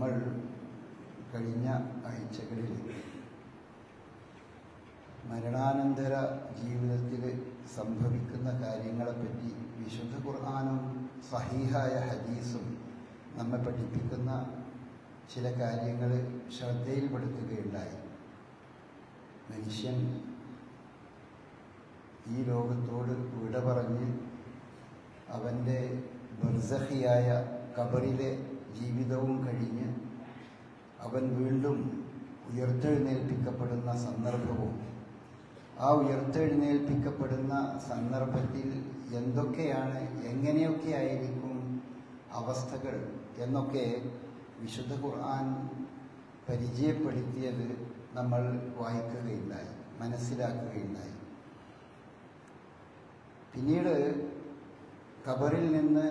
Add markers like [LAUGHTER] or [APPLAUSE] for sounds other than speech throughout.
നമ്മൾ കഴിഞ്ഞ ആഴ്ചകളിൽ മരണാനന്തര ജീവിതത്തിൽ സംഭവിക്കുന്ന കാര്യങ്ങളെപ്പറ്റി വിശുദ്ധ ഖുർആാനും സഹീഹായ ഹദീസും നമ്മെ പഠിപ്പിക്കുന്ന ചില കാര്യങ്ങൾ ശ്രദ്ധയിൽപ്പെടുത്തുകയുണ്ടായി. മനുഷ്യൻ ഈ ലോകത്തോട് വിട പറഞ്ഞ് അവന്റെ ബർസഹിയായ കബറിലെ ജീവിതവും കഴിഞ്ഞ് അവൻ വീണ്ടും ഉയർത്തെഴുന്നേൽപ്പിക്കപ്പെടുന്ന സന്ദർഭവും ആ ഉയർത്തെഴുന്നേൽപ്പിക്കപ്പെടുന്ന സന്ദർഭത്തിൽ എന്തൊക്കെയാണ് എങ്ങനെയൊക്കെ ആയിരിക്കും അവസ്ഥകൾ എന്നൊക്കെ വിശുദ്ധ ഖുർആൻ പരിചയപ്പെടുത്തിയത് നമ്മൾ വായിക്കുകയുണ്ടായി മനസ്സിലാക്കുകയുണ്ടായി. പിന്നീട് ഖബറിൽ നിന്ന്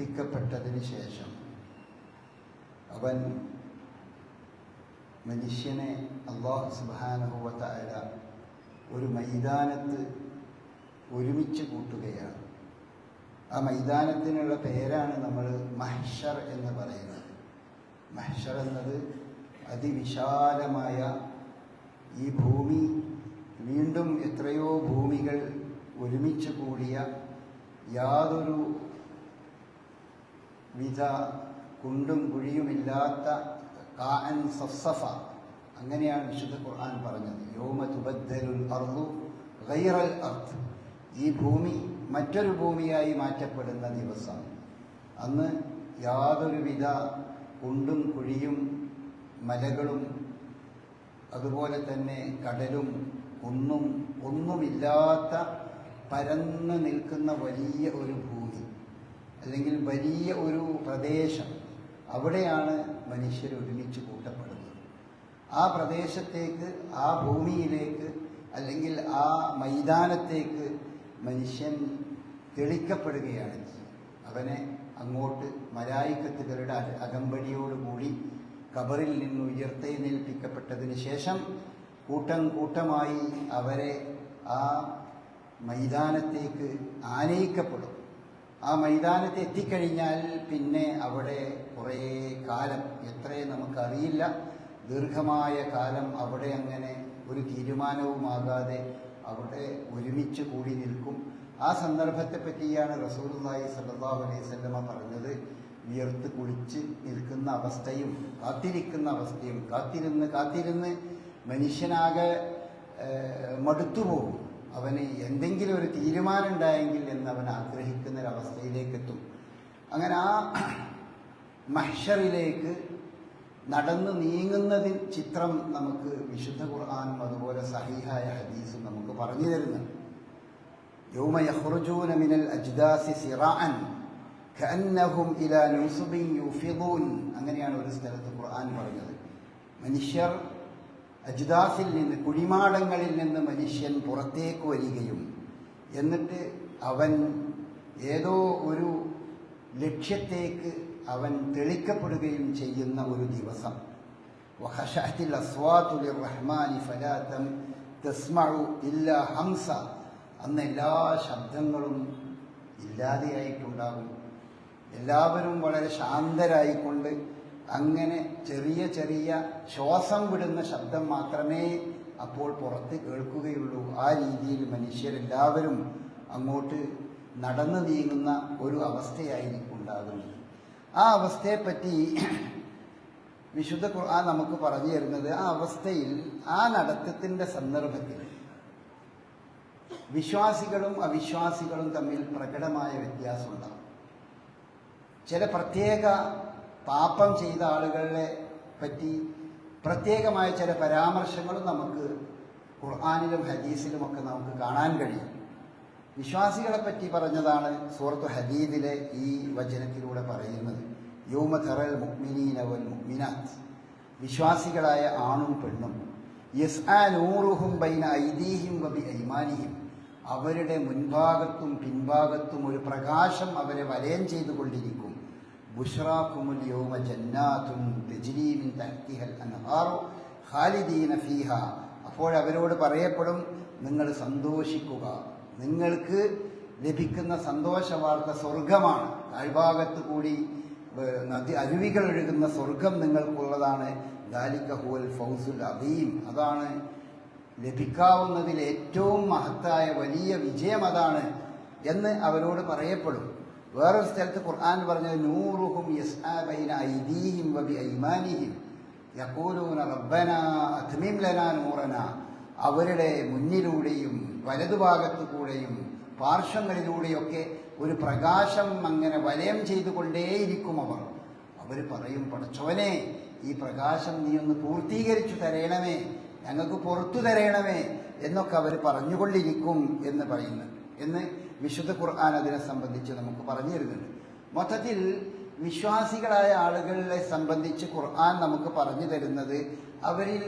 ഉയർത്തെഴുന്നേൽപ്പിക്കപ്പെട്ടതിന് ശേഷം അവൻ മനുഷ്യനെ അള്ളാഹു സുബാനുഭവത്തായ ഒരു മൈതാനത്ത് ഒരുമിച്ച് കൂട്ടുകയാണ്. ആ മൈതാനത്തിനുള്ള പേരാണ് നമ്മൾ മഹ്ഷർ എന്ന് പറയുന്നത്. മഹ്ഷർ എന്നത് അതിവിശാലമായ ഈ ഭൂമി വീണ്ടും എത്രയോ ഭൂമികൾ ഒരുമിച്ച് കൂടിയ യാതൊരു വിധ കുണ്ടും കുഴിയുമില്ലാത്ത കാൻ സഫ്സഫ. അങ്ങനെയാണ് വിശുദ്ധ ഖുർആൻ പറഞ്ഞത്. യോമ തുബദ്ദലുൽ അർദു ഗൈറൽ അർത്ത് ഈ ഭൂമി മറ്റൊരു ഭൂമിയായി മാറ്റപ്പെടുന്ന ദിവസം. അന്ന് യാതൊരുവിധ കുണ്ടും കുഴിയും മലകളും അതുപോലെ തന്നെ കടലും കുന്നും ഒന്നുമില്ലാത്ത പരന്നു നിൽക്കുന്ന വലിയ ഒരു അല്ലെങ്കിൽ വലിയ ഒരു പ്രദേശം അവിടെയാണ് മനുഷ്യർ ഒരുമിച്ച് കൂട്ടപ്പെടുന്നത്. ആ പ്രദേശത്തേക്ക് ആ ഭൂമിയിലേക്ക് അല്ലെങ്കിൽ ആ മൈതാനത്തേക്ക് മനുഷ്യൻ തെളിക്കപ്പെടുകയാണ് അവനെ അങ്ങോട്ട് മലായിക്കത്തുകളുടെ അകമ്പടിയോടുകൂടി കബറിൽ നിന്ന് ഉയർത്തെഴുന്നേൽപ്പിക്കപ്പെട്ടതിന് ശേഷം കൂട്ടം കൂട്ടമായി അവരെ ആ മൈതാനത്തേക്ക് ആനയിക്കപ്പെടും. ആ മൈതാനത്ത് എത്തിക്കഴിഞ്ഞാൽ പിന്നെ അവിടെ കുറേ കാലം എത്രയും നമുക്കറിയില്ല. ദീർഘമായ കാലം അവിടെ അങ്ങനെ ഒരു തീരുമാനവുമാകാതെ അവിടെ ഒരുമിച്ച് കൂടി നിൽക്കും. ആ സന്ദർഭത്തെ പറ്റിയാണ് റസൂലുള്ളാഹി സല്ലല്ലാഹു അലൈഹി വസല്ലമ പറഞ്ഞത്. വിയർത്ത് കുളിച്ച് നിൽക്കുന്ന അവസ്ഥയും കാത്തിരിക്കുന്ന അവസ്ഥയും കാത്തിരുന്ന് കാത്തിരുന്ന് മനുഷ്യനാകെ മടുത്തുപോകും. അവന് എന്തെങ്കിലും ഒരു തീരുമാനം ഉണ്ടായെങ്കിൽ എന്ന് അവൻ ആഗ്രഹിക്കുന്ന ഒരവസ്ഥയിലേക്ക് എത്തും അങ്ങനെ ആ മഹ്ഷറിലേക്ക് നടന്നു നീങ്ങുന്നതിൻ ചിത്രം നമുക്ക് വിശുദ്ധ ഖുർആാനും അതുപോലെ സഹീഹായ ഹദീസും നമുക്ക് പറഞ്ഞു തരുന്നുണ്ട് യൗമ യഖ്റുജൂന മിനൽ അജ്ദാസി സിറാഅൻ കഅന്നഹും ഇലാ നുസുബിൻ യുഫിദൂൻ. അങ്ങനെയാണ് ഒരു സ്ഥലത്ത് ഖുർആൻ പറഞ്ഞത്. മനുഷ്യർ അജ്ദാസിൽ നിന്ന് കുഴിമാടങ്ങളിൽ നിന്ന് മനുഷ്യൻ പുറത്തേക്ക് വരികയും എന്നിട്ട് അവൻ ഏതോ ഒരു ലക്ഷ്യത്തേക്ക് അവൻ തെളിക്കപ്പെടുകയും ചെയ്യുന്ന ഒരു ദിവസം. വഹഷത്തിൽ അസ്വാതു ലിർറഹ്മാനി ഫലാ തസ്മഉ ഇല്ലാ ഹംസ. അന്ന് എല്ലാ ശബ്ദങ്ങളും ഇല്ലാതെയായിട്ടുണ്ടാകും. എല്ലാവരും വളരെ ശാന്തരായിക്കൊണ്ട് അങ്ങനെ ചെറിയ ചെറിയ ശ്വാസം വിടുന്ന ശബ്ദം മാത്രമേ അപ്പോൾ പുറത്ത് കേൾക്കുകയുള്ളൂ. ആ രീതിയിൽ മനുഷ്യരെല്ലാവരും അങ്ങോട്ട് നടന്നു നീങ്ങുന്ന ഒരു അവസ്ഥയായിരിക്കും ഉണ്ടാകുന്നത് ആ അവസ്ഥയെപ്പറ്റി വിശുദ്ധ ഖുർആൻ നമുക്ക് പറഞ്ഞു തരുന്നത് ആ അവസ്ഥയിൽ ആ നടത്തത്തിന്റെ സന്ദർഭത്തിൽ വിശ്വാസികളും അവിശ്വാസികളും തമ്മിൽ പ്രകടമായ വ്യത്യാസമുണ്ടാകും. ചില പ്രത്യേക പാപം ചെയ്ത ആളുകളെ പറ്റി പ്രത്യേകമായ ചില പരാമർശങ്ങളും നമുക്ക് ഖുർആാനിലും ഹദീസിലുമൊക്കെ നമുക്ക് കാണാൻ കഴിയും. വിശ്വാസികളെ പറ്റി പറഞ്ഞതാണ് സൂറത്ത് ഹദീദിലെ ഈ വചനത്തിലൂടെ പറയുന്നത്. യോമ തറൽ മുക്മിനീനവൽ മുക്മിനാത്ത് വിശ്വാസികളായ ആണും പെണ്ണും യസ് ആ നൂറുഹും ബൈന ഐദീഹിം വബി ഐമാനിയും അവരുടെ മുൻഭാഗത്തും പിൻഭാഗത്തും ഒരു പ്രകാശം അവരെ വലയം ചെയ്തുകൊണ്ടിരിക്കും. ബുഷ്റാഖുമുൽ യൗമ ജന്നാത്തുൻ തജ്രി മിൻ തഹ്തിഹൽ അൻഹാറു ഖാലിദീന ഫീഹ. അപ്പോൾ അവരോട് പറയപ്പെടും നിങ്ങൾ സന്തോഷിക്കുക. നിങ്ങൾക്ക് ലഭിക്കുന്ന സന്തോഷ വാർത്ത സ്വർഗമാണ് താഴ്ഭാഗത്ത് കൂടി നദി അരുവികൾ ഒഴുകുന്ന സ്വർഗം നിങ്ങൾക്കുള്ളതാണ്. ദാലിക ഫൗസുൽ അദീം. അതാണ് ലഭിക്കാവുന്നതിൽ ഏറ്റവും മഹത്തായ വലിയ വിജയം അതാണ് എന്ന് അവരോട് പറയപ്പെടും. വേറൊരു സ്ഥലത്ത് ഖുർആൻ പറഞ്ഞത് നൂറുഹും ഐദീഹിം വബി ഐമാനിഹിം യഖൂലൂന റബ്ബന അത്മിം ലനാ നൂറന. അവരുടെ മുന്നിലൂടെയും വലതുഭാഗത്തു കൂടെയും പാർശ്വങ്ങളിലൂടെയൊക്കെ ഒരു പ്രകാശം അങ്ങനെ വലയം ചെയ്തുകൊണ്ടേയിരിക്കും അവർ. അവർ പറയും പടച്ചോനെ ഈ പ്രകാശം നീ ഒന്ന് പൂർത്തീകരിച്ചു തരയണമേ ഞങ്ങൾക്ക് പുറത്തു തരയണമേ എന്നൊക്കെ അവർ പറഞ്ഞുകൊണ്ടിരിക്കും എന്ന് പറയുന്നു എന്ന് വിശുദ്ധ ഖുർആൻ അതിനെ സംബന്ധിച്ച് നമുക്ക് പറഞ്ഞു തരുന്നുണ്ട്. മൊത്തത്തിൽ വിശ്വാസികളായ ആളുകളെ സംബന്ധിച്ച് ഖുർആൻ നമുക്ക് പറഞ്ഞു തരുന്നത് അവരിൽ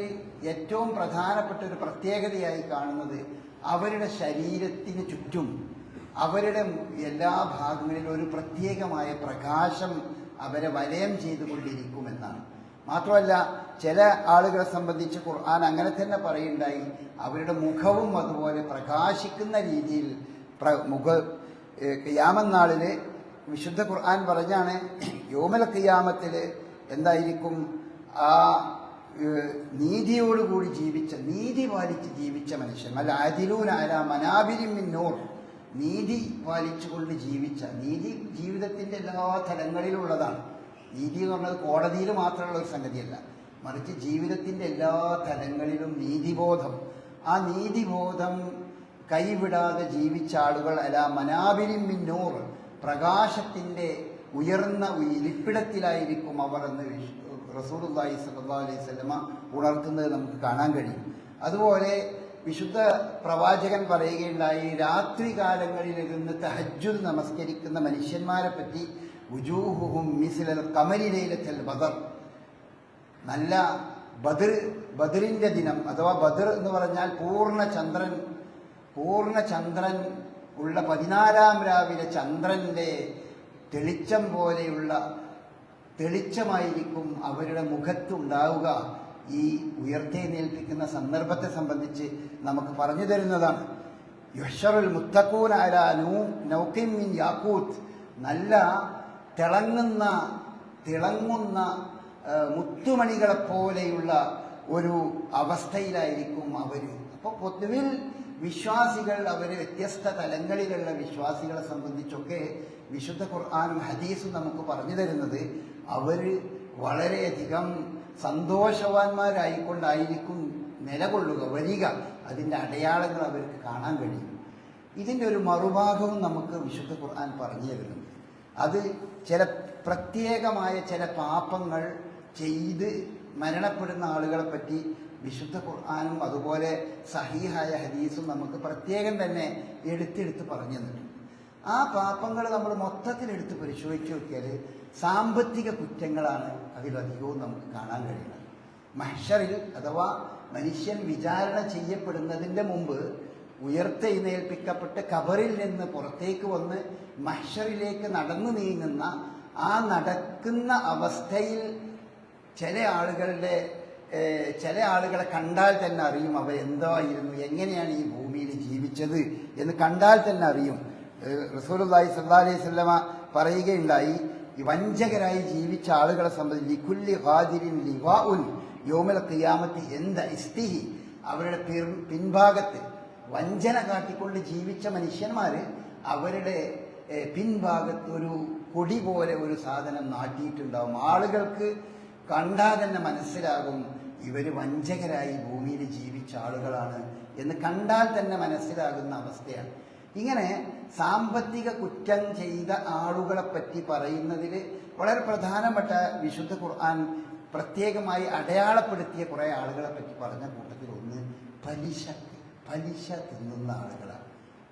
ഏറ്റവും പ്രധാനപ്പെട്ട ഒരു പ്രത്യേകതയായി കാണുന്നത് അവരുടെ ശരീരത്തിന് ചുറ്റും അവരുടെ എല്ലാ ഭാഗങ്ങളിലും ഒരു പ്രത്യേകമായ പ്രകാശം അവരെ വലയം ചെയ്തുകൊണ്ടിരിക്കുമെന്നാണ്. മാത്രമല്ല ചില ആളുകളെ സംബന്ധിച്ച് ഖുർആൻ അങ്ങനെ തന്നെ പറയുണ്ടായി അവരുടെ മുഖവും അതുപോലെ പ്രകാശിക്കുന്ന രീതിയിൽ മുഖ യാമനാളിൽ വിശുദ്ധ ഖുർആൻ പറഞ്ഞാണ് യോമൽ കിയാമത്തിൽ എന്തായിരിക്കും? ആ നീതിയോടുകൂടി ജീവിച്ച നീതി പാലിച്ച് ജീവിച്ച മനുഷ്യൻ. അല്ല അതിലൂനായ മനാബിരിമിന്നോർ നീതി പാലിച്ചുകൊണ്ട് ജീവിച്ച നീതി ജീവിതത്തിന്റെ എല്ലാ തലങ്ങളിലുള്ളതാണ്. നീതി എന്ന് പറഞ്ഞത് കോടതിയിൽ മാത്രമുള്ള ഒരു സംഗതിയല്ല. മറിച്ച് ജീവിതത്തിന്റെ എല്ലാ തലങ്ങളിലും നീതിബോധം. ആ നീതിബോധം കൈവിടാതെ ജീവിച്ച ആളുകൾ അല മനാബിരിൻ മിന്നൂർ പ്രകാശത്തിന്റെ ഉയർന്ന ഇരിപ്പിടത്തിലായിരിക്കും അവർ എന്ന് റസൂലുള്ളാഹി സ്വല്ലല്ലാഹു അലൈഹി സ്വലമ ഉണർത്തുന്നത് നമുക്ക് കാണാൻ കഴിയും. അതുപോലെ വിശുദ്ധ പ്രവാചകൻ പറയുകയുണ്ടായി രാത്രി കാലങ്ങളിലിരുന്ന് തഹജ്ജുൽ നമസ്കരിക്കുന്ന മനുഷ്യന്മാരെ പറ്റി ഉജൂഹുഹും മിസ്ലൽ കമലിലയിലെത്തൽ ബദർ. നല്ല ബദർ ബദറിന്റെ ദിനം അഥവാ ബദർ എന്ന് പറഞ്ഞാൽ പൂർണ ചന്ദ്രൻ പൂർണ ചന്ദ്രൻ ഉള്ള പതിനാലാം രാവിലെ ചന്ദ്രന്റെ തെളിച്ചം പോലെയുള്ള തെളിച്ചമായിരിക്കും അവരുടെ മുഖത്തുണ്ടാവുക ഈ ഉയർത്തെഴുന്നേൽപ്പിക്കുന്ന സന്ദർഭത്തെ സംബന്ധിച്ച് നമുക്ക് പറഞ്ഞു തരുന്നതാണ്. യുഷറുൽ മുത്തക്കൂൻ അല നൂ നൗക്കിൻ യാക്കൂത്ത് നല്ല തിളങ്ങുന്ന തിളങ്ങുന്ന മുത്തുമണികളെപ്പോലെയുള്ള പോലെയുള്ള ഒരു അവസ്ഥയിലായിരിക്കും അവർ അപ്പോൾ പൊതുവിൽ വിശ്വാസികൾ അവർ വ്യത്യസ്ത തലങ്ങളിലുള്ള വിശ്വാസികളെ സംബന്ധിച്ചൊക്കെ വിശുദ്ധ ഖുർആാനും ഹദീസും നമുക്ക് പറഞ്ഞു തരുന്നത് അവർ വളരെയധികം സന്തോഷവാന്മാരായിക്കൊണ്ടായിരിക്കും നിലകൊള്ളുക വരിക. അതിന്റെ അടയാളങ്ങൾ അവർക്ക് കാണാൻ കഴിയും. ഇതിന്റെ ഒരു മറുഭാഗവും നമുക്ക് വിശുദ്ധ ഖുർആൻ പറഞ്ഞു തരുന്നുണ്ട്. അത് ചില പ്രത്യേകമായ ചില പാപങ്ങൾ ചെയ്ത് മരണപ്പെടുന്ന ആളുകളെ പറ്റി വിശുദ്ധ ഖുർആാനും അതുപോലെ സഹീഹായ ഹദീസും നമുക്ക് പ്രത്യേകം തന്നെ എടുത്തെടുത്ത് പറഞ്ഞു തന്നിട്ടുണ്ട്. ആ പാപങ്ങൾ നമ്മൾ മൊത്തത്തിൽ എടുത്ത് പരിശോധിച്ച് നോക്കിയാൽ സാമ്പത്തിക കുറ്റങ്ങളാണ് അതിലധികവും നമുക്ക് കാണാൻ കഴിയുന്നത്. മഹ്ഷറിൽ അഥവാ മനുഷ്യൻ വിചാരണ ചെയ്യപ്പെടുന്നതിന്റെ മുമ്പ് ഉയർത്തെഴുന്നേൽപ്പിക്കപ്പെട്ട് കബറിൽ നിന്ന് പുറത്തേക്ക് വന്ന് മഹ്ഷറിലേക്ക് നടന്നു നീങ്ങുന്ന ആ നടക്കുന്ന അവസ്ഥയിൽ ചില ആളുകളുടെ ചില ആളുകളെ കണ്ടാൽ തന്നെ അറിയും അവർ എന്തായിരുന്നു എങ്ങനെയാണ് ഈ ഭൂമിയിൽ ജീവിച്ചത് എന്ന് കണ്ടാൽ തന്നെ അറിയും. റസൂലുള്ളാഹി സ്വല്ലല്ലാഹി അലൈഹി വസല്ലമ പറയുകയുണ്ടായി വഞ്ചകരായി ജീവിച്ച ആളുകളെ സംബന്ധിച്ച് ലിഖുല്ലി ഹാദിരിൻ ലിവാഉൻ യോമല ഖിയാമത്തി എന്ത ഇസ്തിഹി അവരുടെ പിൻഭാഗത്ത് വഞ്ചന കാട്ടിക്കൊണ്ട് ജീവിച്ച മനുഷ്യന്മാർ അവരുടെ പിൻഭാഗത്ത് ഒരു കൊടി പോലെ ഒരു സാധനം നാട്ടിയിട്ടുണ്ടാവും. ആളുകൾക്ക് കണ്ടാൽ തന്നെ മനസ്സിലാകും ഇവർ വഞ്ചകരായി ഭൂമിയിൽ ജീവിച്ച ആളുകളാണ് എന്ന് കണ്ടാൽ തന്നെ മനസ്സിലാകുന്ന അവസ്ഥയാണ്. ഇങ്ങനെ സാമ്പത്തിക കുറ്റം ചെയ്ത ആളുകളെ പറ്റി പറയുന്നതിൽ വളരെ പ്രധാനപ്പെട്ട വിശുദ്ധ ഖുർആൻ പ്രത്യേകമായി അടയാളപ്പെടുത്തിയ കുറേ ആളുകളെ പറ്റി പറഞ്ഞ കൂട്ടത്തിൽ ഒന്ന് പലിശ പലിശ തിന്നുന്ന ആളുകളാണ്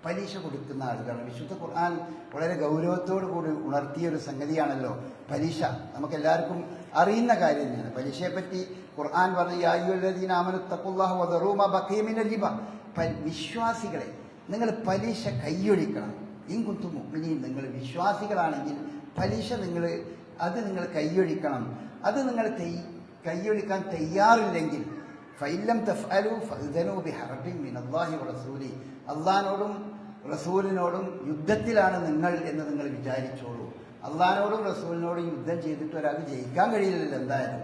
പലിശ കൊടുക്കുന്ന ആളുകളാണ് വിശുദ്ധ ഖുർആൻ വളരെ ഗൗരവത്തോടു കൂടി ഉണർത്തിയ ഒരു സംഗതിയാണല്ലോ പലിശ. നമുക്ക് എല്ലാവർക്കും അറിയുന്ന കാര്യം തന്നെയാണ്. പലിശയെ പറ്റി ഖുർആൻ പറഞ്ഞു വിശ്വാസികളെ നിങ്ങൾ പലിശ കൈയൊഴിക്കണം ഇൻകുത്തു മുഗ്മിനിയും നിങ്ങൾ വിശ്വാസികളാണെങ്കിൽ പലിശ നിങ്ങൾ അത് നിങ്ങൾ കൈയൊഴിക്കണം അത് നിങ്ങൾ തെയ് കൈയൊഴിക്കാൻ തയ്യാറില്ലെങ്കിൽ അള്ളാഹിനോടും റസൂലിനോടും യുദ്ധത്തിലാണ് നിങ്ങൾ എന്ന് നിങ്ങൾ വിചാരിച്ചോളൂ. അള്ളഹാനോടും റസൂലിനോടും യുദ്ധം ചെയ്തിട്ട് ഒരാൾക്ക് ജയിക്കാൻ കഴിയില്ലല്ലോ എന്തായാലും.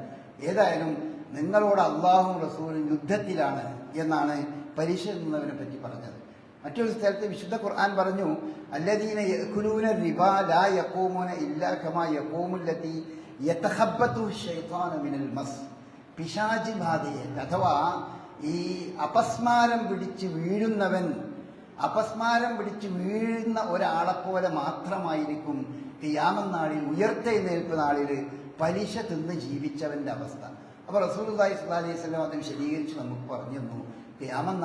ഏതായാലും നിങ്ങളോട് അള്ളാഹും റസൂലും യുദ്ധത്തിലാണ് എന്നാണ് പരിശീലനവനെ പറ്റി പറഞ്ഞത്. മറ്റൊരു സ്ഥലത്ത് വിശുദ്ധ ഖുർആൻ പറഞ്ഞു ലാ ഇല്ലാ കമാ യഖൂമുല്ലതി യതഖബ്ബതു മിനൽ മസ്. അഥവാ ഈ അപസ്മാരം പിടിച്ച് വീഴുന്നവൻ അപസ്മാരം പിടിച്ച് വീഴുന്ന ഒരാളെപ്പോലെ മാത്രമായിരിക്കും കിയാമം നാളിൽ ഉയർത്തെഴുന്നേൽപ്പ് നാളിൽ പലിശ തിന്ന് ജീവിച്ചവന്റെ അവസ്ഥ. അപ്പൊ റസൂലുള്ളാഹി സ്വല്ലല്ലാഹി അലൈഹി അത് വിശദീകരിച്ച് നമുക്ക് പറഞ്ഞു തന്നു. കിയാമം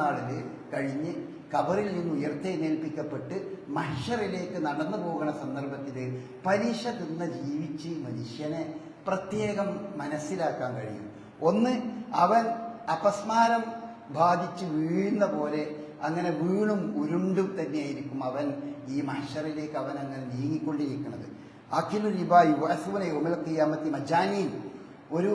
കഴിഞ്ഞ് കബറിൽ നിന്ന് ഉയർത്തെഴുന്നേൽപ്പിക്കപ്പെട്ട് മഹ്ഷറിലേക്ക് നടന്നു പോകുന്ന സന്ദർഭത്തിൽ പലിശ തിന്ന് ജീവിച്ച് മനുഷ്യനെ പ്രത്യേകം മനസ്സിലാക്കാൻ കഴിയും. ഒന്ന് അവൻ അപസ്മാരം ബാധിച്ച് വീഴുന്ന പോലെ അങ്ങനെ വീണും ഉരുണ്ടും തന്നെയായിരിക്കും അവൻ ഈ മഹ്ഷറിലേക്ക് അവൻ അങ്ങനെ നീങ്ങിക്കൊണ്ടിരിക്കുന്നത്. അഖിലു റിബായി വസുവിനെ ഉമലക്കിയാമത്തി മജാനീൻ. ഒരു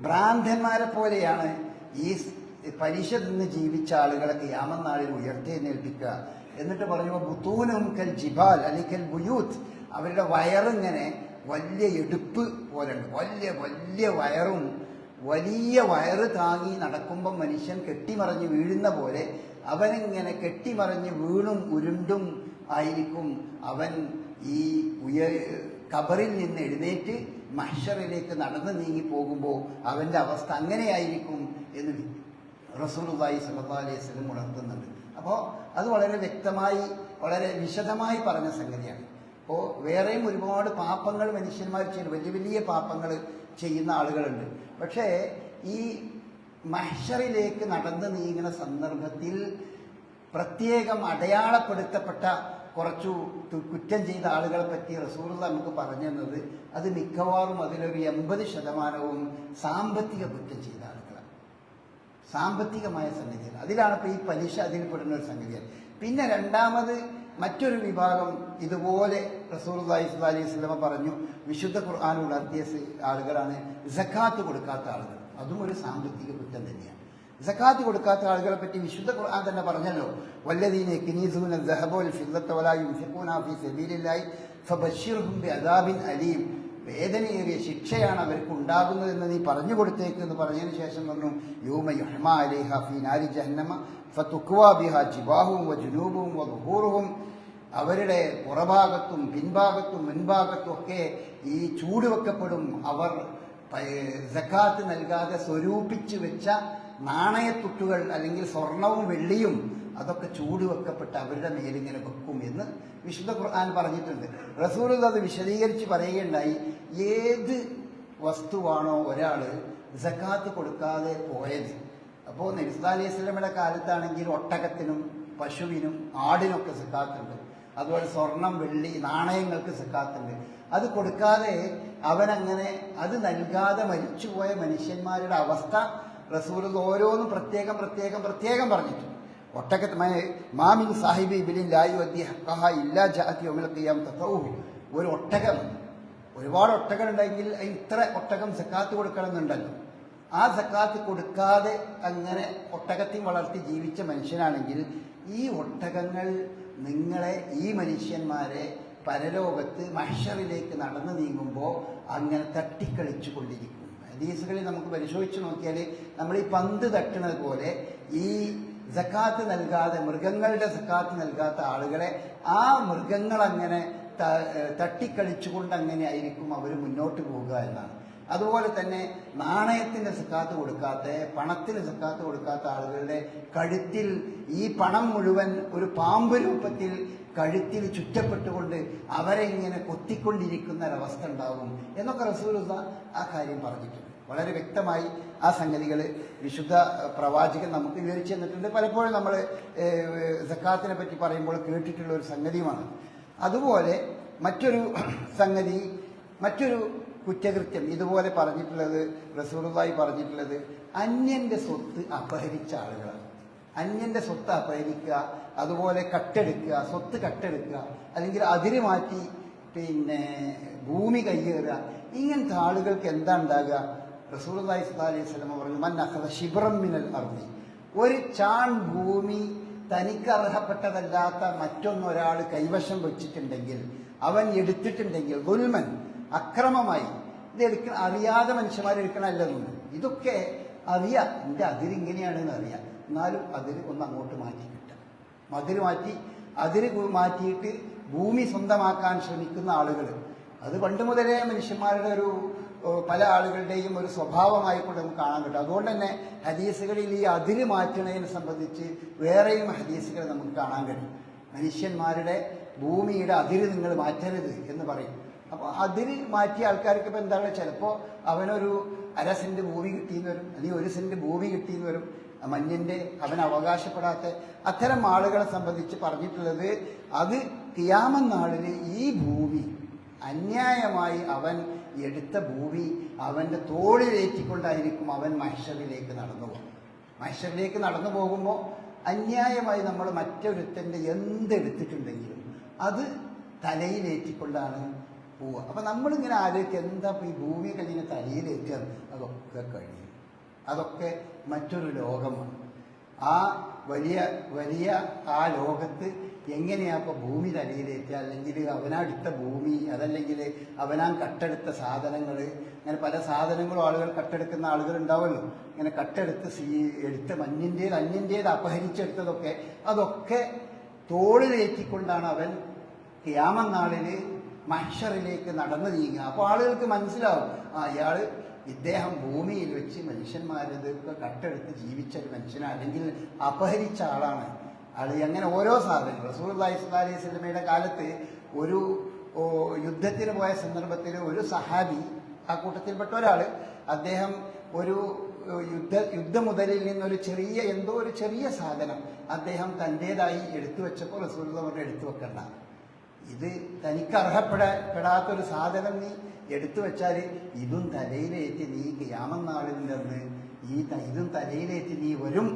ഭ്രാന്തന്മാരെ പോലെയാണ് ഈ സ് പലിശ നിന്ന് ജീവിച്ച ആളുകളെ യാമനാളിൽ ഉയർത്തെഴുന്നേൽപ്പിക്കുക. എന്നിട്ട് പറയുമ്പോൾ ബുത്തൂനും കൽ ജിബാൽ അല്ലെങ്കിൽ ബുയൂത്ത്. അവരുടെ വയറിങ്ങനെ വലിയ എടുപ്പ് പോലെയുണ്ട്. വലിയ വലിയ വയറും വലിയ വയറ് താങ്ങി നടക്കുമ്പോൾ മനുഷ്യൻ കെട്ടിമറിഞ്ഞ് വീഴുന്ന പോലെ അവനിങ്ങനെ കെട്ടിമറിഞ്ഞ് വീണും ഉരുണ്ടും ആയിരിക്കും അവൻ ഈ ഉയ കബറിൽ നിന്ന് എഴുന്നേറ്റ് മഹ്ഷറിലേക്ക് നടന്നു നീങ്ങി പോകുമ്പോൾ അവന്റെ അവസ്ഥ അങ്ങനെയായിരിക്കും എന്ന് റസൂലുള്ളാഹി സ്വല്ലല്ലാഹു അലൈഹി വസല്ലം ഉണർത്തുന്നുണ്ട്. അപ്പോൾ അത് വളരെ വ്യക്തമായി വളരെ വിശദമായി പറഞ്ഞ സംഗതിയാണ്. അപ്പോൾ വേറെയും ഒരുപാട് പാപ്പങ്ങൾ മനുഷ്യന്മാർ ചെയ്യുന്നു. വലിയ വലിയ പാപ്പങ്ങൾ ചെയ്യുന്ന ആളുകളുണ്ട്. പക്ഷേ ഈ മഹ്ഷറിലേക്ക് നടന്നു നീങ്ങുന്ന സന്ദർഭത്തിൽ പ്രത്യേകം അടയാളപ്പെടുത്തപ്പെട്ട കുറച്ചു കുറ്റം ചെയ്ത ആളുകളെ പറ്റി റസൂർ നമുക്ക് പറഞ്ഞു തന്നത് അത് മിക്കവാറും അതിലൊരു എൺപത് ശതമാനവും സാമ്പത്തിക കുറ്റം ചെയ്ത ആളുകളാണ് സാമ്പത്തികമായ സംഗതികൾ. അതിലാണ് ഇപ്പോൾ ഈ പലിശ അതിൽ പെടുന്ന ഒരു സംഗതിയാണ് പിന്നെ രണ്ടാമത് മറ്റൊരു വിഭാഗം ഇതുപോലെ റസൂർ അലൈഹി സ്വലമ പറഞ്ഞു വിശുദ്ധ ഖുർആൻ ഉണർത്തിയ ആളുകളാണ്. ജക്കാത്ത് കൊടുക്കാത്ത ആളുകൾ. അതും ഒരു സാമ്പത്തിക കുറ്റം തന്നെയാണ്. സക്കാത്ത് കൊടുക്കാത്ത ആളുകളെ പറ്റി വിശുദ്ധ ഖുർആൻ തന്നെ പറഞ്ഞല്ലോ. വല്ലദീന കിനീസൂന ദഹബോൽ ഫില്ലത്ത വലായും ഫിഖൂന ഫി സബീലില്ലായി ഫബശിർഹും അലീം. വേദനയേറിയ ശിക്ഷയാണ് അവർക്ക് ഉണ്ടാകുന്നത് എന്ന് നീ പറഞ്ഞു കൊടുത്തേക്ക് എന്ന് പറഞ്ഞതിന് ശേഷം പറഞ്ഞു യൂമ യുഹ്മ അലിഹ ഫി നാരി ജഹന്നമ ഫതുക്വാ ബിഹ ജിബാഹും വ ജുനൂബും വ ബുഹൂറുഹും അവരുടെ പുറഭാഗത്തും പിൻഭാഗത്തും മുൻഭാഗത്തും ഒക്കെ ഈ ചൂടുവെക്കപ്പെടും. അവർ സക്കാത്ത് നൽകാതെ സ്വരൂപിച്ചു വെച്ച നാണയത്തുട്ടുകൾ അല്ലെങ്കിൽ സ്വർണവും വെള്ളിയും അതൊക്കെ ചൂട് വെക്കപ്പെട്ട് അവരുടെ മേലിങ്ങനെ വെക്കും എന്ന് വിശുദ്ധ ഖുർആൻ പറഞ്ഞിട്ടുണ്ട്. റസൂൽ അത് വിശദീകരിച്ച് പറയുകയുണ്ടായി ഏത് വസ്തുവാണോ ഒരാൾ ജക്കാത്ത് കൊടുക്കാതെ പോയത്? അപ്പോൾ നബിസ്ലാ അലൈഹി സ്വലമിയുടെ കാലത്താണെങ്കിൽ ഒട്ടകത്തിനും പശുവിനും ആടിനൊക്കെ സിക്കാത്തുണ്ട്. അതുപോലെ സ്വർണം വെള്ളി നാണയങ്ങൾക്ക് സിക്കാത്തുണ്ട്. അത് കൊടുക്കാതെ അവനങ്ങനെ അത് നൽകാതെ മരിച്ചുപോയ മനുഷ്യന്മാരുടെ അവസ്ഥ റസൂൽ ഓരോന്നും പ്രത്യേകം പ്രത്യേകം പ്രത്യേകം പറഞ്ഞിട്ടുണ്ട്. ഒട്ടകത്ത് മാമിൻ സാഹിബി ബിലിൻ ലായു ഇല്ലാ ജാതി ഒമിളക്കിയാം തഖൗഹു ഒരു ഒട്ടകം. ഒരുപാട് ഒട്ടകം ഉണ്ടെങ്കിൽ ഇത്ര ഒട്ടകം സക്കാത്ത് കൊടുക്കണം എന്നുണ്ടല്ലോ ആ സക്കാത്ത് കൊടുക്കാതെ അങ്ങനെ ഒട്ടകത്തിൽ വളർത്തി ജീവിച്ച മനുഷ്യനാണെങ്കിൽ ഈ ഒട്ടകങ്ങൾ നിങ്ങളെ ഈ മനുഷ്യന്മാരെ പരലോകത്ത് മഹ്ഷറിലേക്ക് നടന്നു നീങ്ങുമ്പോൾ അങ്ങനെ തട്ടിക്കളിച്ചു കൊണ്ടിരിക്കും ഹദീസുകളിൽ നമുക്ക് പരിശോധിച്ച് നോക്കിയാൽ നമ്മൾ ഈ പന്ത് തട്ടുന്നത് പോലെ ഈ സക്കാത്ത് നൽകാതെ മൃഗങ്ങളുടെ സക്കാത്ത് നൽകാത്ത ആളുകളെ ആ മൃഗങ്ങൾ അങ്ങനെ തട്ടിക്കളിച്ചുകൊണ്ട് അങ്ങനെ ആയിരിക്കും അവർ മുന്നോട്ട് പോവുക എന്നാണ്. അതുപോലെ തന്നെ നാണയത്തിന്റെ സക്കാത്ത് കൊടുക്കാത്ത പണത്തിന് സക്കാത്ത് കൊടുക്കാത്ത ആളുകളുടെ കഴുത്തിൽ ഈ പണം മുഴുവൻ ഒരു പാമ്പ് രൂപത്തിൽ കഴുത്തിൽ ചുറ്റപ്പെട്ടുകൊണ്ട് അവരെ ഇങ്ങനെ കൊത്തിക്കൊണ്ടിരിക്കുന്ന ഒരവസ്ഥ ഉണ്ടാകും എന്നൊക്കെ റസൂലുസ ആ കാര്യം പറഞ്ഞിട്ടുണ്ട്. വളരെ വ്യക്തമായി ആ സംഗതികൾ വിശുദ്ധ പ്രവാചകൻ നമുക്ക് വിവരിച്ചു തന്നിട്ടുണ്ട്. പലപ്പോഴും നമ്മൾ സക്കാത്തിനെ പറ്റി പറയുമ്പോൾ കേട്ടിട്ടുള്ള ഒരു സംഗതിയുമാണ്. അതുപോലെ മറ്റൊരു [CLEARS THROAT] സംഗതി മറ്റൊരു കുറ്റകൃത്യം ഇതുപോലെ പറഞ്ഞിട്ടുള്ളത് റസൂറുമായി പറഞ്ഞിട്ടുള്ളത് അന്യന്റെ സ്വത്ത് അപഹരിച്ച ആളുകളാണ്. അന്യന്റെ സ്വത്ത് അപഹരിക്കുക അതുപോലെ കട്ടെടുക്കുക സ്വത്ത് കട്ടെടുക്കുക അല്ലെങ്കിൽ അതിര് മാറ്റി പിന്നെ ഭൂമി കയ്യേറുക ഇങ്ങനത്തെ ആളുകൾക്ക് എന്താ ഉണ്ടാകുക? അലൈഹി പറഞ്ഞു ശിബ്രം മിനൽ ഒരു ചാൺ ഭൂമി തനിക്ക് അർഹപ്പെട്ടതല്ലാത്ത മറ്റൊന്നൊരാൾ കൈവശം വെച്ചിട്ടുണ്ടെങ്കിൽ അവൻ എടുത്തിട്ടുണ്ടെങ്കിൽ ഗുൽമൻ അക്രമമായി. ഇത് എടുക്ക അറിയാതെ മനുഷ്യന്മാർ എടുക്കണമല്ലെന്നുണ്ട് ഇതൊക്കെ അറിയാം. എന്റെ അതിരിങ്ങനെയാണെന്ന് അറിയാം. എന്നാലും അതിര് ഒന്ന് അങ്ങോട്ട് മാറ്റി കിട്ടാം അതിര് മാറ്റി അതിര് മാറ്റിയിട്ട് ഭൂമി സ്വന്തമാക്കാൻ ശ്രമിക്കുന്ന ആളുകൾ അത് പണ്ട് മുതലേ മനുഷ്യന്മാരുടെ ഒരു പല ആളുകളുടെയും ഒരു സ്വഭാവമായിക്കൊണ്ട് നമുക്ക് കാണാൻ പറ്റും. അതുകൊണ്ട് തന്നെ ഹദീസുകളിൽ ഈ അതിര് മാറ്റുന്നതിനെ സംബന്ധിച്ച് വേറെയും ഹദീസുകൾ നമുക്ക് കാണാൻ കഴിയും. മനുഷ്യന്മാരുടെ ഭൂമിയുടെ അതിര് നിങ്ങൾ മാറ്റരുത് എന്ന് പറയും. അപ്പോൾ അതിര് മാറ്റിയ ആൾക്കാർക്ക് ഇപ്പോൾ എന്താണ്? ചിലപ്പോൾ അവനൊരു അര സെന്റ് ഭൂമി കിട്ടിയെന്ന് വരും അല്ലെങ്കിൽ ഒരു സെന്റ് ഭൂമി കിട്ടിയെന്ന് വരും. മഞ്ഞിന്റെ അവൻ അവകാശപ്പെടാത്ത അത്തരം ആളുകളെ സംബന്ധിച്ച് പറഞ്ഞിട്ടുള്ളത് അത് കിയാമനാളിൽ ഈ ഭൂമി അന്യായമായി അവൻ എടുത്ത ഭൂമി അവന്റെ തോളിലേറ്റിക്കൊണ്ടായിരിക്കും അവൻ മഹ്ഷറിലേക്ക് നടന്നു പോകും മഹ്ഷറിലേക്ക് നടന്നു പോകുമ്പോൾ അന്യായമായി നമ്മൾ മറ്റൊരുത്തന്റെ എന്തെടുത്തിട്ടുണ്ടെങ്കിലും അത് തലയിലേറ്റിക്കൊണ്ടാണ് പോവുക. അപ്പം നമ്മളിങ്ങനെ ആലോചിക്കുക എന്താ ഈ ഭൂമി കഴിഞ്ഞ തലയിലേറ്റുക അതൊക്കെ കഴിയും. അതൊക്കെ മറ്റൊരു ലോകമാണ്. ആ വലിയ വലിയ ആ ലോകത്ത് എങ്ങനെയാ ഇപ്പോൾ ഭൂമി തലയിലേറ്റുക അല്ലെങ്കിൽ അവനടുത്ത ഭൂമി അതല്ലെങ്കിൽ അവനാൻ കട്ടെടുത്ത സാധനങ്ങൾ അങ്ങനെ പല സാധനങ്ങളും ആളുകൾ കട്ടെടുക്കുന്ന ആളുകൾ ഉണ്ടാവുമല്ലോ. ഇങ്ങനെ കട്ടെടുത്ത് സീ എടുത്ത് മഞ്ഞിന്റേത് അന്യന്റേത് അപഹരിച്ചെടുത്തതൊക്കെ അതൊക്കെ തോളിലേറ്റിക്കൊണ്ടാണ് അവൻ ക്യാമനാളിൽ മഹ്ഷറിലേക്ക് നടന്നു നീങ്ങുക. അപ്പോൾ ആളുകൾക്ക് മനസ്സിലാവും ആ അയാൾ ഇദ്ദേഹം ഭൂമിയിൽ വെച്ച് മനുഷ്യന്മാരത് കട്ടെടുത്ത് ജീവിച്ച ഒരു മനുഷ്യനാണ് അല്ലെങ്കിൽ അപഹരിച്ച ആളാണ്. ആൾ അങ്ങനെ ഓരോ സാധനങ്ങൾ. റസൂർലായി അലൈഹി സ്വലമയുടെ കാലത്ത് ഒരു യുദ്ധത്തിന് പോയ സന്ദർഭത്തിൽ ഒരു സഹാബി ആ കൂട്ടത്തിൽപ്പെട്ട ഒരാൾ അദ്ദേഹം ഒരു യുദ്ധ യുദ്ധമുതലിൽ നിന്നൊരു ചെറിയ എന്തോ ഒരു ചെറിയ സാധനം അദ്ദേഹം തന്റെതായി എടുത്തു വെച്ചപ്പോൾ റസൂൽ പറഞ്ഞ് എടുത്തു വെക്കണ്ട. ഇത് തനിക്ക് അർഹപ്പെടപ്പെടാത്തൊരു സാധനം നീ എടുത്തു വെച്ചാൽ ഇതും തലയിലേറ്റ് നീ ക്യാമനാളിൽ നിന്ന് ഈ ഇതും തലയിലേറ്റ് നീ വരും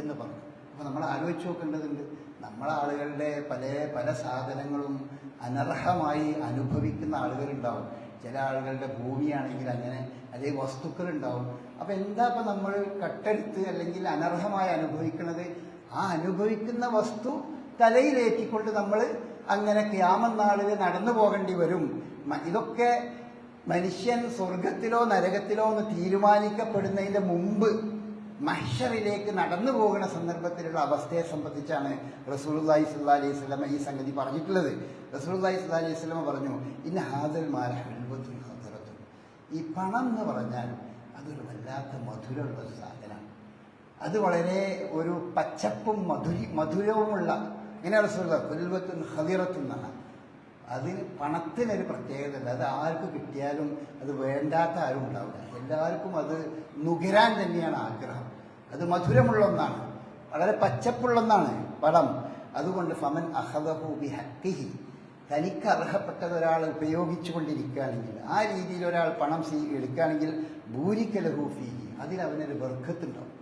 എന്ന് പറഞ്ഞു. അപ്പോൾ നമ്മൾ ആലോചിച്ച് നോക്കേണ്ടതുണ്ട്. നമ്മളെ ആളുകളുടെ പല പല സാധനങ്ങളും അനർഹമായി അനുഭവിക്കുന്ന ആളുകളുണ്ടാവും. ചില ആളുകളുടെ ഭൂമിയാണെങ്കിൽ അങ്ങനെ അല്ലെങ്കിൽ വസ്തുക്കളുണ്ടാവും. അപ്പോൾ എന്താ ഇപ്പം നമ്മൾ കട്ടെടുത്ത് അല്ലെങ്കിൽ അനർഹമായി അനുഭവിക്കുന്നത്? ആ അനുഭവിക്കുന്ന വസ്തു തലയിലേറ്റിക്കൊണ്ട് നമ്മൾ അങ്ങനെ ക്യാമനാളിൽ നടന്നു പോകേണ്ടി വരും. ഇതൊക്കെ മനുഷ്യൻ സ്വർഗത്തിലോ നരകത്തിലോ എന്ന് തീരുമാനിക്കപ്പെടുന്നതിന്റെ മുമ്പ് മഹ്ഷറിലേക്ക് നടന്നു പോകുന്ന സന്ദർഭത്തിലുള്ള അവസ്ഥയെ സംബന്ധിച്ചാണ് റസൂലുള്ളാഹി സ്വല്ലല്ലാഹി അലൈഹി വസല്ലമ ഈ സംഗതി പറഞ്ഞിട്ടുള്ളത്. റസൂലുള്ളാഹി സ്വല്ലല്ലാഹി അലൈഹി വസല്ലമ പറഞ്ഞു ഇന്ന് ഹാദൽ മാല ഹൽവത്തുൻ ഖദറത്തുൻ. ഈ പണം എന്ന് പറഞ്ഞാൽ അതൊരു വല്ലാത്ത മധുരമുള്ള ഒരു സാധനമാണ്. അത് വളരെ ഒരു പച്ചപ്പും മധുരി മധുരവുമുള്ള ഇങ്ങനെ റസൂല കൊൽവത്തുൻ ഹദിറത്തുൻ എന്നാണ് അതിന് പണത്തിനൊരു പ്രത്യേകത ഉണ്ട് അത് ആർക്ക് കിട്ടിയാലും അത് വേണ്ടാത്ത ആരും ഉണ്ടാവില്ല. എല്ലാവർക്കും അത് നുകരാൻ തന്നെയാണ് ആഗ്രഹം. അത് മധുരമുള്ള ഒന്നാണ്. വളരെ പച്ചപ്പുള്ള ഒന്നാണ് പടം. അതുകൊണ്ട് ഫമൻ അഹദഹു ബി ഹക്കിഹി തനിക്ക് അർഹപ്പെട്ടത് ഒരാൾ ഉപയോഗിച്ചു കൊണ്ടിരിക്കുകയാണെങ്കിൽ ആ രീതിയിൽ ഒരാൾ പണം സ്വീ എടുക്കുകയാണെങ്കിൽ ഭൂരിക്കലഹു ഫീഹി. അതിൽ അവനൊരു ബർക്കത്തുണ്ടാവും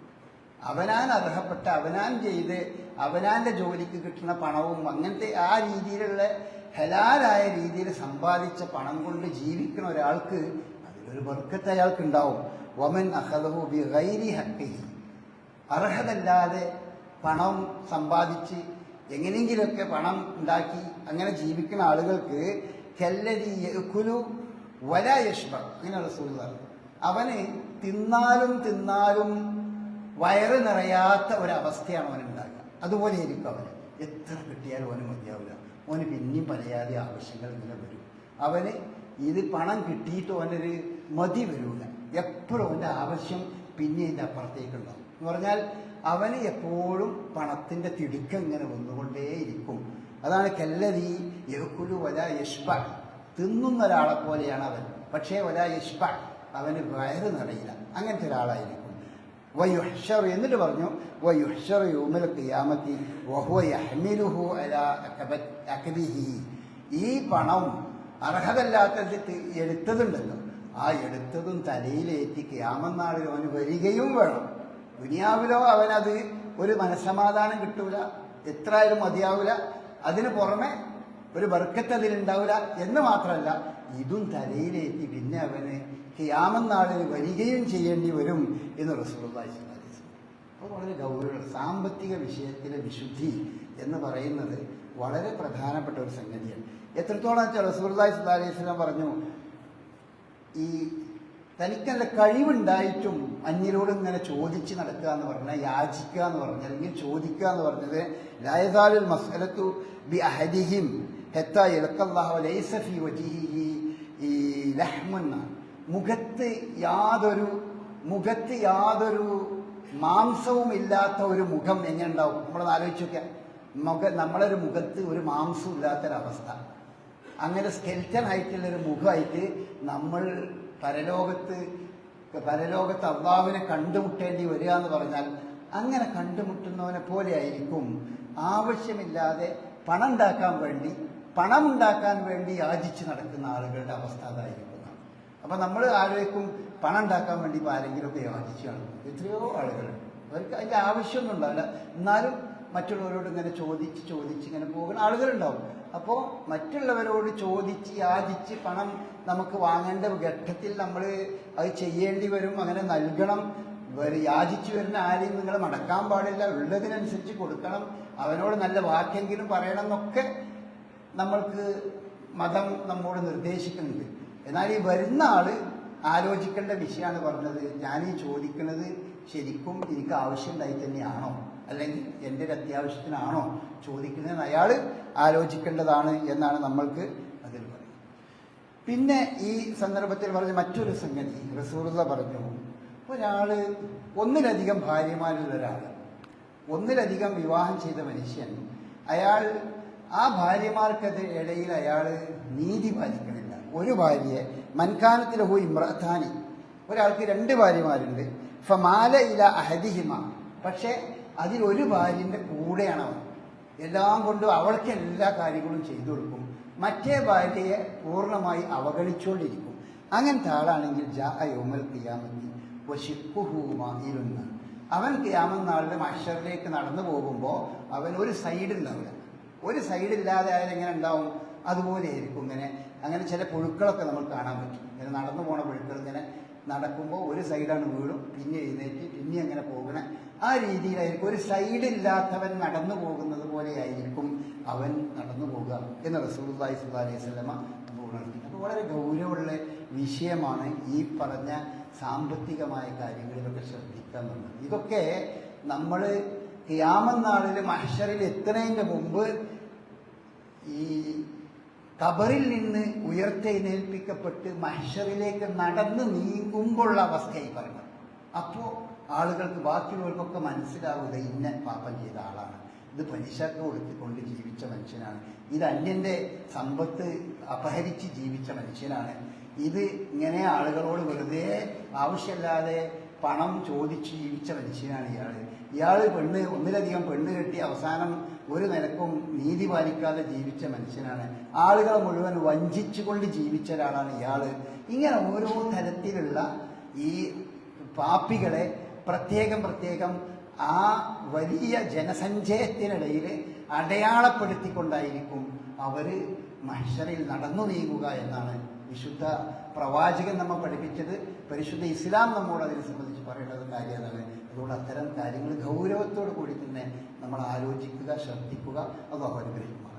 അവനാൻ അർഹപ്പെട്ട അവനാൻ ചെയ്ത് അവനാന്റെ ജോലിക്ക് കിട്ടുന്ന പണവും അങ്ങനത്തെ ആ രീതിയിലുള്ള ഹലാലായ രീതിയിൽ സമ്പാദിച്ച പണം കൊണ്ട് ജീവിക്കുന്ന ഒരാൾക്ക് അതിലൊരു ബർക്കത്ത് അയാൾക്ക് ഉണ്ടാവും വമൻ അഹദഹു ബി ഗൈരി ഹക്കിഹി. അർഹതല്ലാതെ പണം സമ്പാദിച്ച് എങ്ങനെയെങ്കിലുമൊക്കെ പണം ഉണ്ടാക്കി അങ്ങനെ ജീവിക്കുന്ന ആളുകൾക്ക് കെല്ലരി കുലു വല യഷ്ബ. അങ്ങനെ റസൂൽ അവന് തിന്നാലും തിന്നാലും വയറ് നിറയാത്ത ഒരവസ്ഥയാണ് അവൻ ഉണ്ടാക്കുക അതുപോലെ ആയിരിക്കും അവന്. എത്ര കിട്ടിയാലും അവന് മതിയാവില്ല. അവന് പിന്നെയും പലയാതെ ആവശ്യങ്ങൾ ഇങ്ങനെ വരും. അവന് ഇത് പണം കിട്ടിയിട്ട് അവനൊരു മതി വരൂല എപ്പോഴും അവന്റെ ആവശ്യം പിന്നെ ഇതിന്റെ അപ്പുറത്തേക്കുണ്ടാവും എന്ന് പറഞ്ഞാൽ അവന് എപ്പോഴും പണത്തിന്റെ തിടുക്കം ഇങ്ങനെ വന്നുകൊണ്ടേയിരിക്കും. അതാണ് കല്ലതി യഹുലു വല യഷ്പ തിന്നുന്ന ഒരാളെ പോലെയാണ് അവൻ. പക്ഷേ വല യഷ്പ അവന് വയറ് നിറയില്ല. അങ്ങനത്തെ ഒരാളായിരിക്കും. വയുഹ്ഷർ എന്നിട്ട് പറഞ്ഞു വയുഹ്ഷർ യോമിൽ ഖിയാമത്തി വഹുവ യഹ്മിലുഹു അലാ ഈ പണം അർഹതല്ലാത്ത എടുത്തതുണ്ടല്ലോ. ആ എടുത്തതും തലയിലേറ്റി ക്യാമനാളിൽ അവന് വരികയും വേണം ദുനിയാവിലോ അവനത് ഒരു മനസ്സമാധാനം കിട്ടൂല എത്ര ആയാലും മതിയാവില്ല അതിന് പുറമെ ഒരു ബർക്കത്ത് അതിലുണ്ടാവില്ല എന്ന് മാത്രമല്ല ഇതും തലയിലേറ്റി പിന്നെ അവന് ക്യാമനാളിൽ വരികയും ചെയ്യേണ്ടി വരും എന്ന് വസല്ലം. അപ്പോൾ വളരെ ഗൗരവ സാമ്പത്തിക വിഷയത്തിലെ വിശുദ്ധി എന്ന് പറയുന്നത് വളരെ പ്രധാനപ്പെട്ട ഒരു സംഗതിയാണ് എത്രത്തോളം വെച്ചാൽ റസൂർദായ് സുല്ലാ അലൈഹി പറഞ്ഞു ഈ തനിക്കല്ല കഴിവുണ്ടായിട്ടും അന്യരോട് ഇങ്ങനെ ചോദിച്ച് നടക്കുക എന്ന് പറഞ്ഞാൽ യാചിക്കുക എന്ന് പറഞ്ഞാൽ അല്ലെങ്കിൽ ചോദിക്കുക എന്ന് പറഞ്ഞത് ലയതാലിൽ മസലത്തു ബി അഹദിഹിം ഹെത്ത ഇലക്കല്ലാഹു ലൈസ ഫീ വജിഹിഹി ഈ ലഹ്മുന്ന മുഖത്ത് യാതൊരു മുഖത്ത് യാതൊരു മാംസവും ഇല്ലാത്ത ഒരു മുഖം എങ്ങനെ ഉണ്ടാവും? നമ്മളൊന്ന് ആലോചിച്ച് നോക്കാം മുഖ നമ്മളൊരു മുഖത്ത് ഒരു മാംസവും ഇല്ലാത്തൊരവസ്ഥ. അങ്ങനെ സ്കെൽറ്റൻ ആയിട്ടുള്ള ഒരു മുഖമായിട്ട് നമ്മൾ പരലോകത്ത് പരലോകത്ത് അള്ളാവിനെ കണ്ടുമുട്ടേണ്ടി വരിക എന്ന് പറഞ്ഞാൽ അങ്ങനെ കണ്ടുമുട്ടുന്നവനെ പോലെ ആയിരിക്കും ആവശ്യമില്ലാതെ പണം ഉണ്ടാക്കാൻ വേണ്ടി പണം ഉണ്ടാക്കാൻ വേണ്ടി യാചിച്ച് നടക്കുന്ന ആളുകളുടെ അവസ്ഥ അതായിരിക്കും. അപ്പൊ നമ്മൾ ആലോചിക്കും പണം ഉണ്ടാക്കാൻ വേണ്ടി ഇപ്പോൾ ആരെങ്കിലുമൊക്കെ യാചിച്ച് നടക്കും. എത്രയോ ആളുകൾ. അവർക്ക് അതിന്റെ ആവശ്യമൊന്നും ഉണ്ടാവില്ല. എന്നാലും മറ്റുള്ളവരോട് ഇങ്ങനെ ചോദിച്ച് ചോദിച്ച് ഇങ്ങനെ പോകുന്ന ആളുകളുണ്ടാവും. അപ്പോൾ മറ്റുള്ളവരോട് ചോദിച്ച് യാചിച്ച് പണം നമുക്ക് വാങ്ങേണ്ട ഘട്ടത്തിൽ നമ്മൾ അത് ചെയ്യേണ്ടി വരും അങ്ങനെ നൽകണം. യാചിച്ചു വരുന്ന ആരെയും നിങ്ങൾ മടക്കാൻ പാടില്ല. ഉള്ളതിനനുസരിച്ച് കൊടുക്കണം. അവനോട് നല്ല വാക്കെങ്കിലും പറയണം എന്നൊക്കെ നമ്മൾക്ക് മതം നമ്മോട് നിർദ്ദേശിക്കുന്നുണ്ട്. എന്നാൽ ഈ വരുന്ന ആൾ ആലോചിക്കേണ്ട വിഷയമാണ് പറഞ്ഞത്. ഞാൻ ഈ ചോദിക്കുന്നത് ശരിക്കും എനിക്ക് ആവശ്യമുണ്ടായി തന്നെയാണോ? അല്ലെങ്കിൽ എന്റെ ഒരു അത്യാവശ്യത്തിനാണോ ചോദിക്കുന്നതെന്ന് അയാൾ ആലോചിക്കേണ്ടതാണ് എന്നാണ് നമ്മൾക്ക് അതിൽ പറയുന്നത്. പിന്നെ ഈ സന്ദർഭത്തിൽ പറഞ്ഞ മറ്റൊരു സംഗതി റസൂർത പറഞ്ഞു ഒരാൾ ഒന്നിലധികം ഭാര്യമാരുള്ള ഒരാൾ ഒന്നിലധികം വിവാഹം ചെയ്ത മനുഷ്യൻ അയാൾ ആ ഭാര്യമാർക്കത് ഇടയിൽ അയാൾ നീതി പാലിക്കണില്ല. ഒരു ഭാര്യയെ മൻകാനത്തിലഹു ഇമ്രത്താനി ഒരാൾക്ക് രണ്ട് ഭാര്യമാരുണ്ട്. ഫമാല ഇല അഹദിഹിമ. പക്ഷേ അതിലൊരു ഭാര്യന്റെ കൂടെയാണ് അവൻ എല്ലാം കൊണ്ടും അവൾക്ക് എല്ലാ കാര്യങ്ങളും ചെയ്തു കൊടുക്കും. മറ്റേ ഭാര്യയെ പൂർണമായി അവഗണിച്ചുകൊണ്ടിരിക്കും. അങ്ങനത്തെ ആളാണെങ്കിൽ ജാ യോമൽ കിയാമത്തി വശിക്കുഹൂമായിരുന്ന അവൻ മഷറിലേക്ക് നടന്നു പോകുമ്പോൾ അവൻ ഒരു സൈഡ് ഉണ്ടാവില്ല. ഒരു സൈഡില്ലാതെ അവരെങ്ങനെ ഉണ്ടാവും? അതുപോലെ ആയിരിക്കും ഇങ്ങനെ. അങ്ങനെ ചില പുഴുക്കളൊക്കെ നമ്മൾ കാണാൻ പറ്റും. ഇങ്ങനെ നടന്നു പോണ പുഴുക്കൾ ഇങ്ങനെ നടക്കുമ്പോൾ ഒരു സൈഡാണ് വീടും പിന്നെ എഴുന്നേറ്റ് പിന്നെ അങ്ങനെ പോകണേ. ആ രീതിയിലായിരിക്കും. ഒരു സൈഡില്ലാത്തവൻ നടന്നു പോകുന്നത് പോലെയായിരിക്കും അവൻ നടന്നു പോകുക എന്ന് റസൂലുള്ളാഹി സ്വല്ലല്ലാഹി അലൈഹി നമ്മൾ ഉണർത്തി അപ്പോൾ വളരെ ഗൗരവമുള്ള വിഷയമാണ് ഈ പറഞ്ഞ സാമ്പത്തികമായ കാര്യങ്ങളിലൊക്കെ ശ്രദ്ധിക്കാമെന്ന് ഇതൊക്കെ നമ്മൾ ക്യാമനാളിൽ മഹ്ഷറിൽ എത്തുന്നതിന്റെ മുമ്പ് ഈ കബറിൽ നിന്ന് ഉയർത്തെഴുന്നേൽപ്പിക്കപ്പെട്ട് മനുഷ്യരിലേക്ക് നടന്ന് നീങ്ങുമ്പോഴുള്ള അവസ്ഥയായി പറയുന്നത്. അപ്പോൾ ആളുകൾക്ക് ബാക്കിയുള്ളവർക്കൊക്കെ മനസ്സിലാവുക ഇന്ന പാപം ചെയ്ത ആളാണ്. ഇത് പലിശക്ക് കൊടുത്തുകൊണ്ട് ജീവിച്ച മനുഷ്യനാണ്. ഇത് അന്യന്റെ സമ്പത്ത് അപഹരിച്ച് ജീവിച്ച മനുഷ്യനാണ്. ഇത് ഇങ്ങനെ ആളുകളോട് വെറുതെ ആവശ്യമില്ലാതെ പണം ചോദിച്ച് ജീവിച്ച മനുഷ്യനാണ് ഇയാൾ ഇയാൾ പെണ്ണ് ഒന്നിലധികം പെണ്ണ് കെട്ടി അവസാനം ഒരു നിലക്കും നീതി പാലിക്കാതെ ജീവിച്ച മനുഷ്യനാണ്. ആളുകളെ മുഴുവൻ വഞ്ചിച്ചുകൊണ്ട് ജീവിച്ച ഒരാളാണ് ഇയാൾ ഇങ്ങനെ ഓരോ തരത്തിലുള്ള ഈ പാപ്പികളെ പ്രത്യേകം പ്രത്യേകം ആ വലിയ ജനസഞ്ചയത്തിനിടയിൽ അടയാളപ്പെടുത്തിക്കൊണ്ടായിരിക്കും അവർ മഹ്ഷറിൽ നടന്നു നീങ്ങുക എന്നാണ് വിശുദ്ധ പ്രവാചകൻ നമ്മെ പഠിപ്പിച്ചത്. പരിശുദ്ധ ഇസ്ലാം നമ്മോട് അതിനെ സംബന്ധിച്ച് പറയേണ്ടത് കാര്യമാണ്. അതുകൊണ്ട് അത്തരം കാര്യങ്ങൾ ഗൗരവത്തോടു കൂടി തന്നെ നമ്മൾ ആലോചിക്കുക ശ്രദ്ധിക്കുക അത് അനുഗ്രഹിക്കുമാറാണ്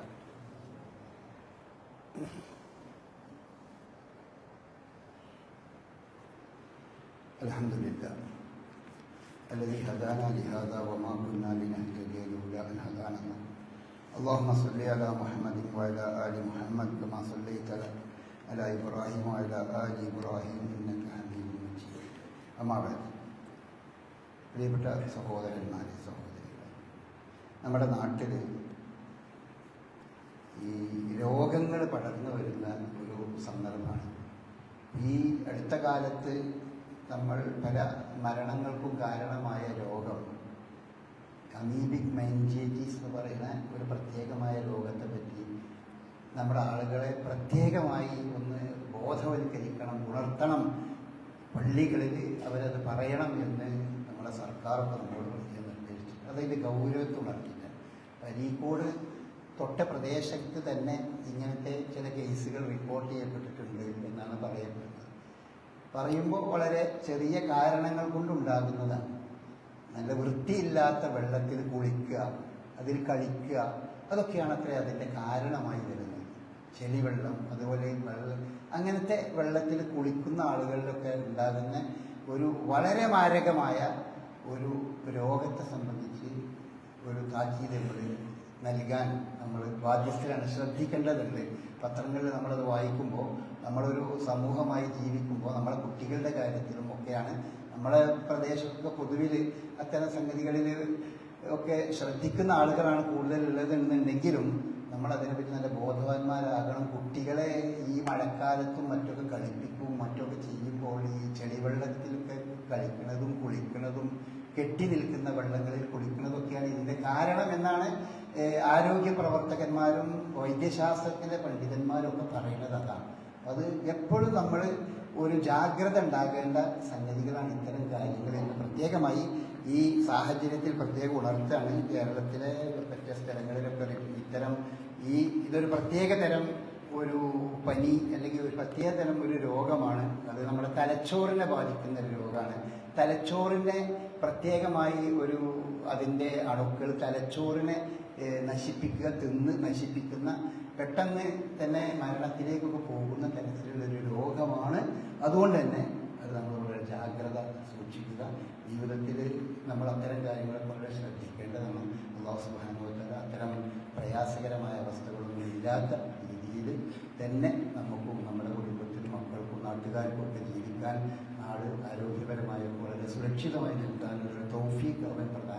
الحمد لله الذي هدانا لهذا وما كنا لنهتدي لولا ان هدانا الله اللهم صل على محمد وعلى ال محمد كما صليت على ابراهيم وعلى ال ابراهيم انك حميد مجيد اما بعد പ്രിയപ്പെട്ട സഹോദരന്മാരെ സഹോദരികളെ നമ്മുടെ നാട്ടിൽ ഈ രോഗങ്ങൾ പടർന്നു വരുന്ന ഒരു സന്ദർഭമാണ്. ഈ അടുത്ത കാലത്ത് നമ്മൾ പല മരണങ്ങൾക്കും കാരണമായ രോഗം അമീബിക് മൈൻജൈറ്റിസ് എന്ന് പറയുന്ന ഒരു പ്രത്യേകമായ രോഗത്തെ പറ്റി നമ്മുടെ ആളുകളെ പ്രത്യേകമായി ഒന്ന് ബോധവൽക്കരിക്കണം ഉണർത്തണം. പള്ളികളിൽ അവരത് പറയണം എന്ന് നമ്മുടെ സർക്കാരൊക്കെ നമ്മളോട് പ്രത്യേകം നിർദ്ദേശിച്ചു. അതിന്റെ ഗൗരവത്തെ ഉണർത്തിയിട്ട് അരീക്കോട് തൊട്ട പ്രദേശത്ത് തന്നെ ഇങ്ങനത്തെ ചില കേസുകൾ റിപ്പോർട്ട് ചെയ്യപ്പെട്ടിട്ടുണ്ട് എന്നാണ് പറയപ്പെടുന്നത്. പറയുമ്പോൾ വളരെ ചെറിയ കാരണങ്ങൾ കൊണ്ടുണ്ടാകുന്നതാണ് നല്ല വൃത്തിയില്ലാത്ത വെള്ളത്തിൽ കുളിക്കുക അതിൽ കളിക്കുക അതൊക്കെയാണ് അത്ര അതിന്റെ കാരണമായി വരുന്നത്. ചെളിവെള്ളം അതുപോലെ വെള്ളം അങ്ങനത്തെ വെള്ളത്തിൽ കുളിക്കുന്ന ആളുകളിലൊക്കെ ഉണ്ടാകുന്ന ഒരു വളരെ മാരകമായ ഒരു രോഗത്തെ സംബന്ധിച്ച് ഒരു താക്കീത് നമ്മൾ നൽകാൻ നമ്മൾ ബാധ്യസ്ഥരാണ്. ശ്രദ്ധിക്കേണ്ടതുണ്ട്. പത്രങ്ങളിൽ നമ്മളത് വായിക്കുമ്പോൾ നമ്മളൊരു സമൂഹമായി ജീവിക്കുമ്പോൾ നമ്മളെ കുട്ടികളുടെ കാര്യത്തിലും ഒക്കെയാണ് നമ്മളെ പ്രദേശത്തൊക്കെ പൊതുവിൽ അത്തരം സംഗതികളിൽ ഒക്കെ ശ്രദ്ധിക്കുന്ന ആളുകളാണ് കൂടുതലുള്ളത് എന്നുണ്ടെങ്കിലും നമ്മൾ അതിനെപ്പറ്റി നല്ല ബോധവാന്മാരാകണം. കുട്ടികളെ ഈ മഴക്കാലത്തും മറ്റൊക്കെ കളിപ്പിക്കും മറ്റൊക്കെ ചെയ്യുമ്പോൾ ഈ ചെളിവെള്ളത്തിലൊക്കെ കളിക്കുന്നതും കുളിക്കുന്നതും കെട്ടി നിൽക്കുന്ന വെള്ളങ്ങളിൽ കുളിക്കുന്നതൊക്കെയാണ് ഇതിന്റെ കാരണം എന്നാണ് ആരോഗ്യ പ്രവർത്തകന്മാരും വൈദ്യശാസ്ത്രത്തിലെ പണ്ഡിതന്മാരും ഒക്കെ പറയുന്നത് അതാണ്. അത് എപ്പോഴും നമ്മൾ ഒരു ജാഗ്രത ഉണ്ടാകേണ്ട സംഗതികളാണ് ഇത്തരം കാര്യങ്ങൾ എന്ന് പ്രത്യേകമായി ഈ സാഹചര്യത്തിൽ പ്രത്യേക ഉണർത്താണ് കേരളത്തിലെ മറ്റേ സ്ഥലങ്ങളിലൊക്കെ ഇത്തരം ഈ ഇതൊരു പ്രത്യേക തരം ഒരു പനി അല്ലെങ്കിൽ ഒരു പ്രത്യേക തരം ഒരു രോഗമാണ്. അത് നമ്മുടെ തലച്ചോറിനെ ബാധിക്കുന്ന ഒരു രോഗമാണ്. തലച്ചോറിനെ പ്രത്യേകമായി ഒരു അതിന്റെ അണുക്കൾ തലച്ചോറിനെ നശിപ്പിക്കുക തിന്ന് നശിപ്പിക്കുന്ന പെട്ടെന്ന് തന്നെ മരണത്തിലേക്കൊക്കെ പോകുന്ന തരത്തിലുള്ളൊരു രോഗമാണ്. അതുകൊണ്ട് തന്നെ അത് നമ്മൾ വളരെ ജാഗ്രത സൂക്ഷിക്കുക. ജീവിതത്തിൽ നമ്മൾ അത്തരം കാര്യങ്ങളൊക്കെ വളരെ ശ്രദ്ധിക്കേണ്ടതാണ്. അള്ളാഹു സുബാനുഭവത്തിൽ അത്തരം പ്രയാസകരമായ അവസ്ഥകളൊന്നും ഇല്ലാത്ത രീതിയിൽ തന്നെ നമുക്കും നമ്മുടെ കുടുംബത്തിനും മക്കൾക്കും നാട്ടുകാർക്കും ഒക്കെ ജീവിക്കാൻ നാട് ആരോഗ്യപരമായി വളരെ സുരക്ഷിതമായി നിർത്താനുള്ള തൗഫീഖ് അവൻ ചെയ്യട്ടെ